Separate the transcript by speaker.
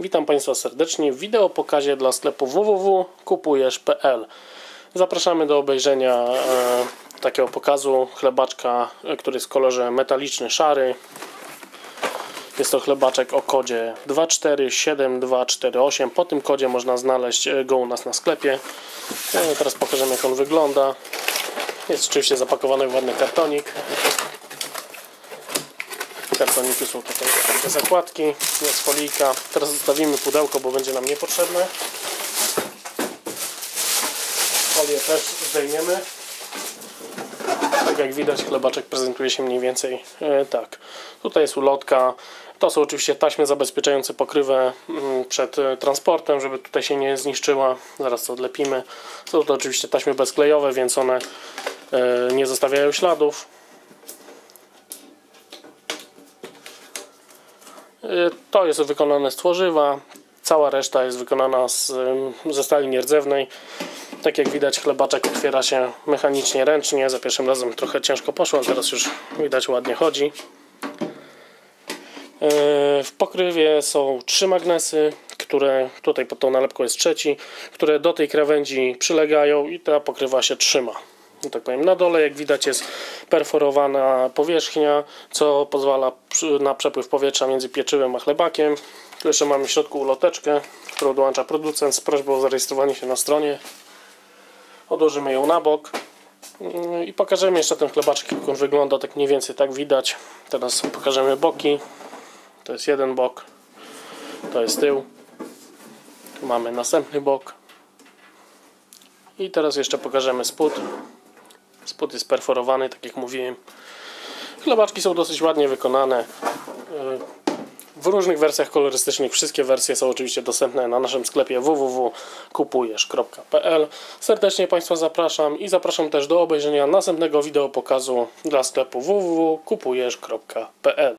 Speaker 1: Witam Państwa serdecznie w wideo pokazie dla sklepu www.kupujesz.pl Zapraszamy do obejrzenia e, takiego pokazu chlebaczka, e, który jest w kolorze metaliczny, szary. Jest to chlebaczek o kodzie 247248. Po tym kodzie można znaleźć e, go u nas na sklepie. E, teraz pokażemy jak on wygląda. Jest oczywiście zapakowany w ładny kartonik kartoniki są tutaj takie zakładki, jest folika. Teraz zostawimy pudełko, bo będzie nam niepotrzebne. Folię też zdejmiemy. Tak jak widać chlebaczek prezentuje się mniej więcej e, tak. Tutaj jest ulotka. To są oczywiście taśmy zabezpieczające pokrywę mm, przed e, transportem, żeby tutaj się nie zniszczyła. Zaraz to odlepimy. Są to oczywiście taśmy bezklejowe, więc one e, nie zostawiają śladów. To jest wykonane z tworzywa, cała reszta jest wykonana z, ze stali nierdzewnej. Tak jak widać chlebaczek otwiera się mechanicznie, ręcznie. Za pierwszym razem trochę ciężko poszło, teraz już widać ładnie chodzi. Y, w pokrywie są trzy magnesy, które tutaj pod tą nalepką jest trzeci, które do tej krawędzi przylegają i ta pokrywa się trzyma no tak powiem. Na dole, jak widać, jest perforowana powierzchnia, co pozwala na przepływ powietrza między pieczywem a chlebakiem. Tu jeszcze mamy w środku uloteczkę, którą dołącza producent z prośbą o zarejestrowanie się na stronie. Odłożymy ją na bok i pokażemy jeszcze ten chlebaczek, jak on wygląda, tak mniej więcej tak widać. Teraz pokażemy boki. To jest jeden bok, to jest tył. Tu mamy następny bok. I teraz jeszcze pokażemy spód. Spód jest perforowany, tak jak mówiłem. Chlebaczki są dosyć ładnie wykonane. W różnych wersjach kolorystycznych. Wszystkie wersje są oczywiście dostępne na naszym sklepie www.kupujesz.pl Serdecznie Państwa zapraszam i zapraszam też do obejrzenia następnego wideo pokazu dla sklepu www.kupujesz.pl